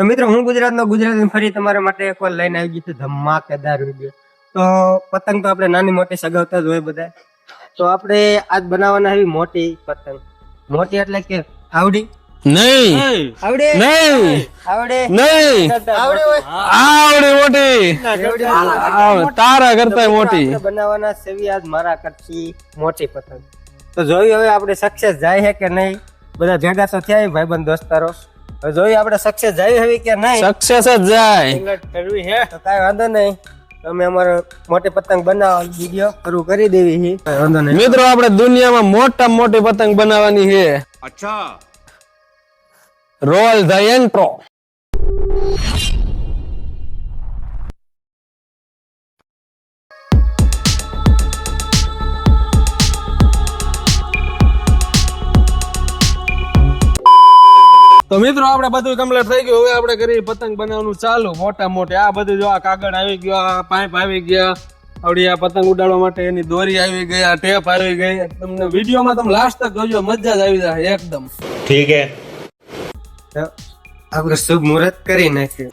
તો મિત્રો હું ગુજરાતનો ગુજરાતી ફરી તમારા માટે એકવાર લઈને આવી ગયું છું ધમાકેદાર વીડિયો. તો પતંગ તો આપણે નાની મોટી સગાવતા જ હોય બધા. તો આપણે આજ બનાવવાના આવી મોટી પતંગ. મોટી એટલે કે આવડી નહીં. આવડે નહીં. આવડે નહીં. આવડે આવડી મોટી. તારા કરતા મોટી. બનાવવાના સેવી આજ મારા કરતી મોટી પતંગ. તો જોયું હવે આપણે સક્સેસ જાય છે કે નહીં? બધા ભેગા તો થયા ભાઈબંધ દોસ્તારો. જોઈએ આપણે સક્સેસ જાય હવે કે નહીં? સક્સેસ જ જાય. સિંગટ કરવી હે? તો કાઈ વાંધો નહીં. તમે અમારો મોટી પતંગ બનાવો વિડિયો શરૂ કરી દેવી હી. વાંધો નહીં. મિત્રો આપણે દુનિયામાં મોટા મોટી પતંગ બનાવવાની છે અચ્છા. રોલ ધ એન્ટ્રો તો મિત્રો આપણે બધું કમ્પ્લીટ થઈ ગયું. હવે આપણે કરી પતંગ બનાવવાનું ચાલુ. મોટા મોટે આ બધું જો આ કાગળ આવી ગયો આ પાઇપ આવી ગયા. આવડી આ પતંગ ઉડાડવા માટે એની દોરી આવી ગઈ આ ટેપ આવી ગઈ. તમને વિડીયોમાં તમે લાસ્ટ તક જોજો મજા જ આવી જાય એકદમ. ઠીક હે. આપણે શુભ મુહૂર્ત કરી નાખ્યું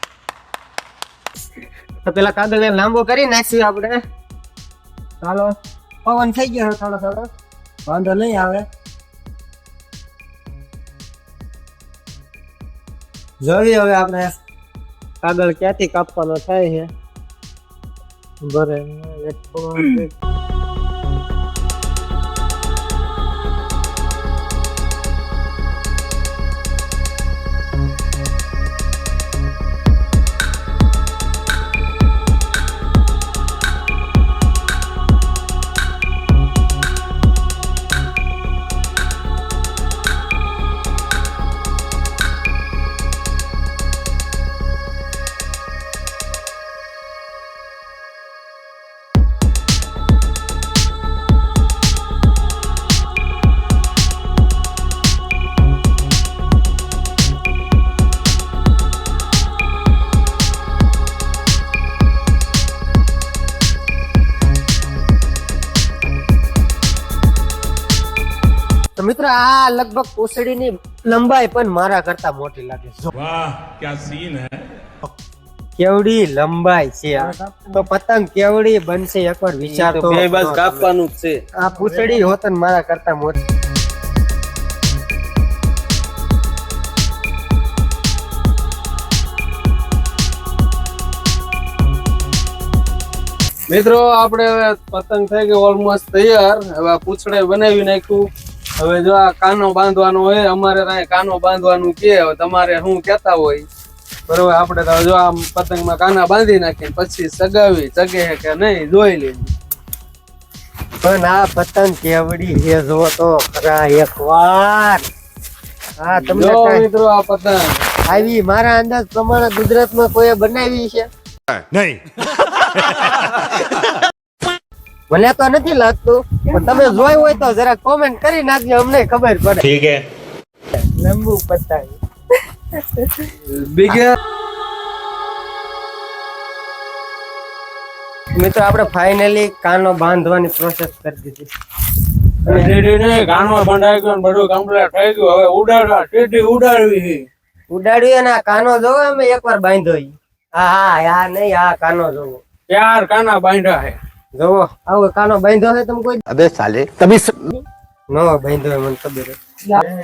તો પેલા કાગળને લાંબો કરી નાખ્યું આપણે. ચાલો. પવન થઈ ગયો થોડો થોડો. વાંધો નહીં આવે. જોઈએ હવે આપણે કાગળ ક્યાંથી કાપવાનો થાય છે. બરે મિત્રો આ લગભગ કોસડીની લંબાઈ પણ મારા કરતા મોટી લાગે છે. વાહ ક્યાં સીન હે? કેવડી લંબાઈ છે તો પતંગ કેવડી બનશે એકવાર વિચાર તો બે બસ કાપવાનું છે. આ પૂછડી હોતન મારા કરતા મોટી. મિત્રો આપણે પતંગ થઈ ગઈ ઓલમોસ્ટ તૈયાર. હવે પૂછડે બનાવી નાખ્યું. હવે જો આ કાનો બાંધવાનો હોય અમારે ત્યાં કાનો બાંધવાનું કે હવે તમારે શું કેતા હોય? બરોબર આપણે તો જો આમ પતંગમાં કાના બાંધી નાખીએ પછી સગાવી ચગે છે કે નહીં જોઈ લે પણ આ પતંગ કેવડી છે જો તો ખરા એકવાર હા તમને મિત્રો આ પતંગ. આવી મારા અંદાજ પ્રમાણે ગુજરાતમાં કોઈએ બનાવી છે? नहीं મને તો નથી લાગતું. પણ તમે જોયું હોય તો જરા કોમેન્ટ કરી નાખજો અમને ખબર પડે. ઠીક હે. લંબુ પત્તા બિગર મિત્રો આપણે ફાઇનલી કાનો બાંધવાની પ્રોસેસ કરી દીધી. સીડીને કાનો બંધાઈ ગયો બધું કમ્પ્લીટ થઈ ગયું. હવે ઉડાડવા સીડી ઉડાડવી ઉડાડવી અને કાનો જોવો અમે એકવાર બાંધ્યો હા હા હા નહીં આ કાનો જોવો. ચાર કાના બાંધ્યા છે. જોવો આવો કાનો બાંધો છે તમે કોઈ અબે સાલે તમે નો બાંધો મને ખબર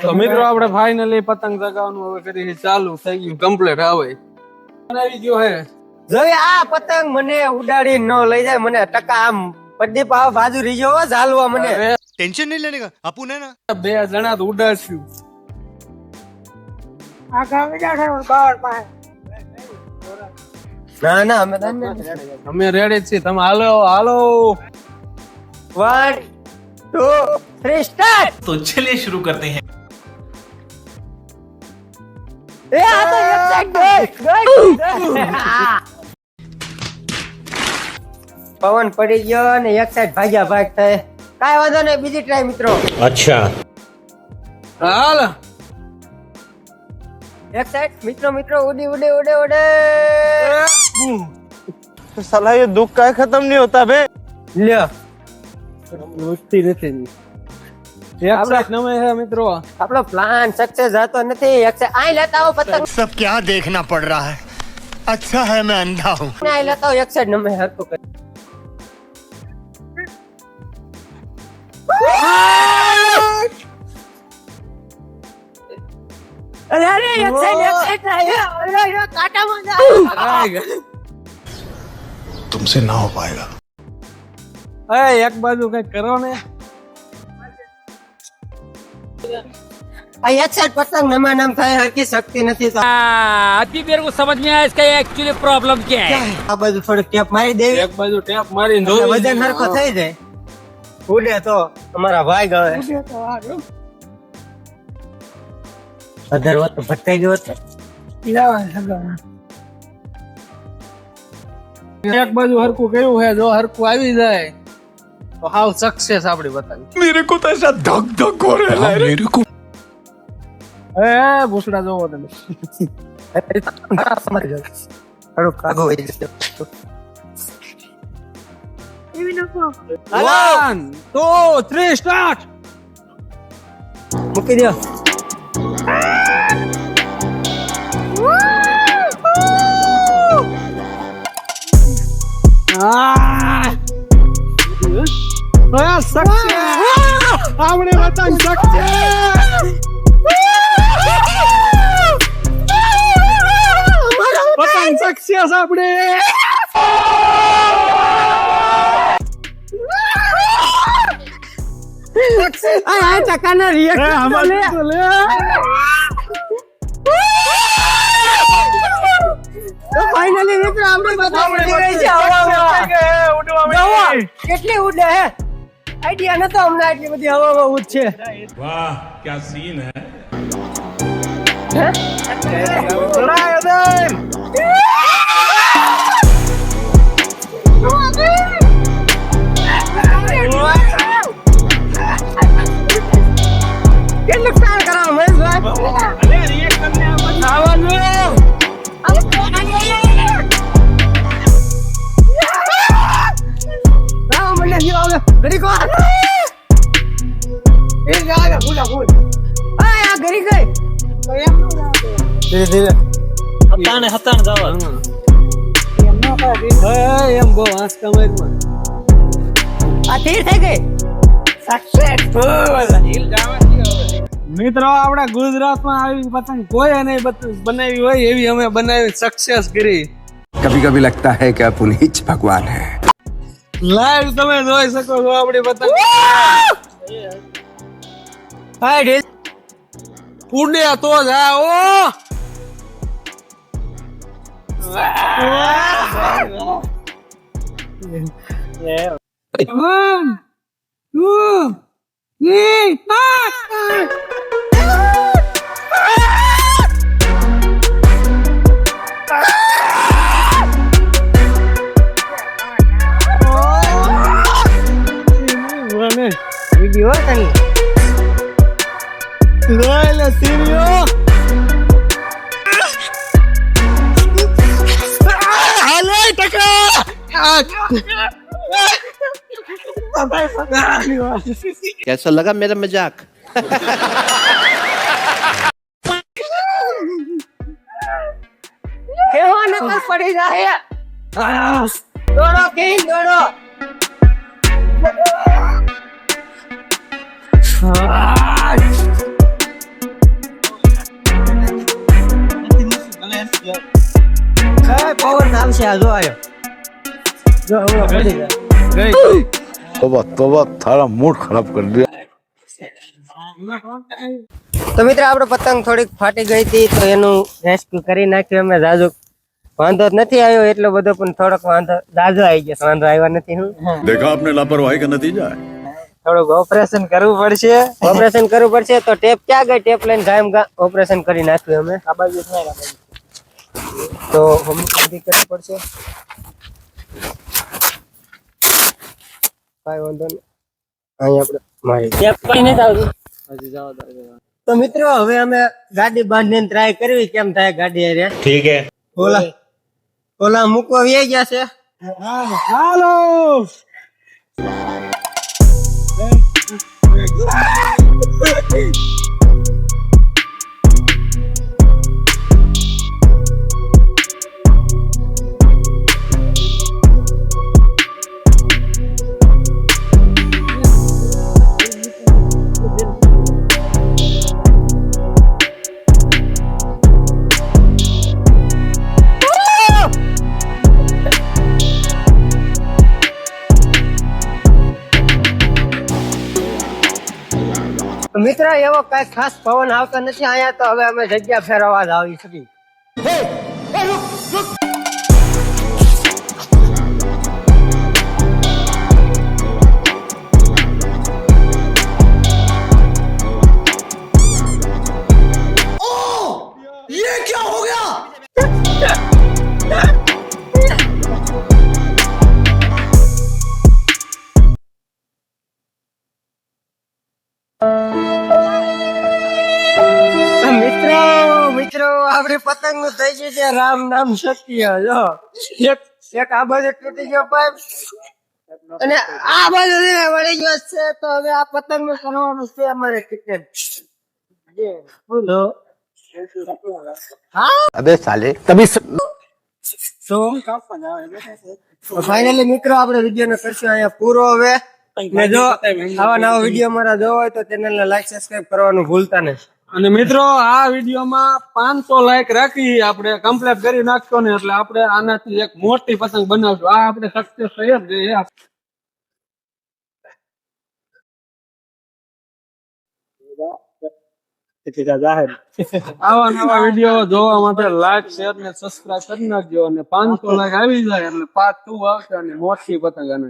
તો મિત્રો આપણે ફાઇનલી પતંગ જગાવવાનું હવે કરી ચાલુ થઈ ગયું કમ્પ્લીટ આવે આવી ગયો હે. જોઈ આ પતંગ મને ઉડાડી ન લઈ જાય મને ટકા આમ પડી પાવ બાજુ રહી ગયો ઝાલવા મને. ટેન્શન નહીં લેને આપું ને ના. બે જણા ઉડાડશું. આ ગામે જા બાર પાસે. ના ના અમે તો નથી. અમે રેડી છીએ તમે hello hello one two three start तो चलिए शुरू करते हैं એ આ તો એક સાઈડ ગઈ, ગઈ. પવન પડી ગયો અને એક સાઈડ ભાગ્યા ભાગ થાય કાંઈ વાંધો નહીં બીજી ટ્રાય મિત્રો अच्छा હાલ એક સાઈડ મિત્રો મિત્રો ઉડી ઉડે ઉડે ઉડે साला ये दुख का खत्म नहीं होता बे લ્યો વસ્તી નથી એક સાથ નમે છે મિત્રો આપણો પ્લાન સક્સેસ જતો નથી એક આઈ લેતા આવો પતંગ सब क्या देखना पड़ रहा है अच्छा है मैं अंधा हूँ આઈ લેતા આવો એક સાઈડ નમે હરખું કરી અરે અરે એક સાઈડ એક સાઈડ અરે અરે કાંટામાં જાય तुमसे ना हो पाएगा એ એક બાજુ કઈ કરો ને આ એક સાઈડ પતંગ નમા નામ થાય હરકી શક્તિ નથી તો अभी मेरे को समझ में आया इसका एक्चुअली प्रॉब्लम क्या है આ બાજુ થોડીક ટેપ મારી દેવી એક બાજુ ટેપ મારીને એટલે ધોવી વજન હરખો થઈ જાય ઉડે તો અમારા ભાઈ ગવે અધર હોત ભટકાઈ ગયો હોત એક બાજુ હરકું કયું હે જો હરકું આવી જાય તો હાવ સક્સેસ આપડી બતાવી. મેરે કો તો એસા ધક ધક હો રહે હે મેરે કો એ ભૂસડા જોવો તમે. સમજ જાવ થોડું કાગો હોય જશે. One, two, three, start! મૂકી દો Ah, success! Ah! આ ચકાના રિએક્શન બોલે તો ફાઇનલી મિત્રો આપણે બતાવી રહી છે હવામાં ઉડવા કેટલી ઉડે હે આઈડિયા નતો અમને આટલી બધી હવામાં ઉડ છે વાહ ક્યા સીન હે હે बोला गुजरात आ यहाँ गरी गए। धीरे धीरे। हटाने कभी कभी लगता है कि आप भगवान है। लाइव तब जो अपनी पतंग। હાય ઢીલ ઉડે તો જાઓ One, two, three, four. कैसा लगा मेरा मजाक કેવા નકલ પડી જાય દોડો કિંગ દોડો પવન આવશે આ જો આવ્યો જો હવે પતંગ થોડીક ફાટી ગઈ હતી તો એનું રેસ્ક્યુ કરી નાખ્યું. અમે જાજુ વાંધો નથી આવ્યો એટલો બધો પણ થોડોક વાંધો જાજો આવી ગયો વાંધો આવ્યો નથી થોડુંક ઓપરેશન કરવું પડશે. ઓપરેશન કરવું પડશે તો ટેપ ક્યાં ગઈ? ટેપ લઈને ગાયમ ઓપરેશન કરી નાખ્યું અમે. આ બાજુ તો કરવી પડશે. કાંઈ વાંધો નહીં. અહીં આપણે મારી હજી જાઓ તો મિત્રો હવે અમે ગાડી બાંધીને ટ્રાય કરવી કેમ થાય ગાડી અરે ઠીક હે. ઓલા ઓલા મૂકવા વે ગયા છે? હાલો! Thank મિત્ર, એવો કઈ ખાસ પવન આવતો નથી. અહીંયા તો હવે અમે જગ્યા ફેરવવા જ આવી શકી મિત્રો આપડે પતંગનું થઈ ગયું છે રામ નામ શક્ય જો એક એક આ બાજુ તૂટી ગયો પાઇપ. અને આ બાજુ વળી ગયો છે તો હવે આ પતંગનું કરવાનું છે અમારે ટિકિટ. અબે સાલે તમે ફાઇનલી મિત્રો આપણે વીડિયો ને કરશું અહીંયા પૂરો હવે. જો આવા નવા વીડિયો મારા જોવા હોય તો ચેનલ ને લાઈક સબસ્ક્રાઈબ કરવાનું ભૂલતા નહીં. અને મિત્રો, આ વિડીયોમાં પાંચસો લાઈક રાખી આપણે કમ્પ્લીટ કરી નાખશો ને એટલે આપણે આનાથી એક મોટી પતંગ બનાવશું. આ આપણે સક્સેસ થઈ જ આવા નવા વીડિયો જોવા માટે લાઈક શેર ને સબસ્ક્રાઈબ કરી નાખજો અને પાંચસો લાઈક આવી જાય એટલે પાંચ ટુ આવશે અને મોટી પતંગ અને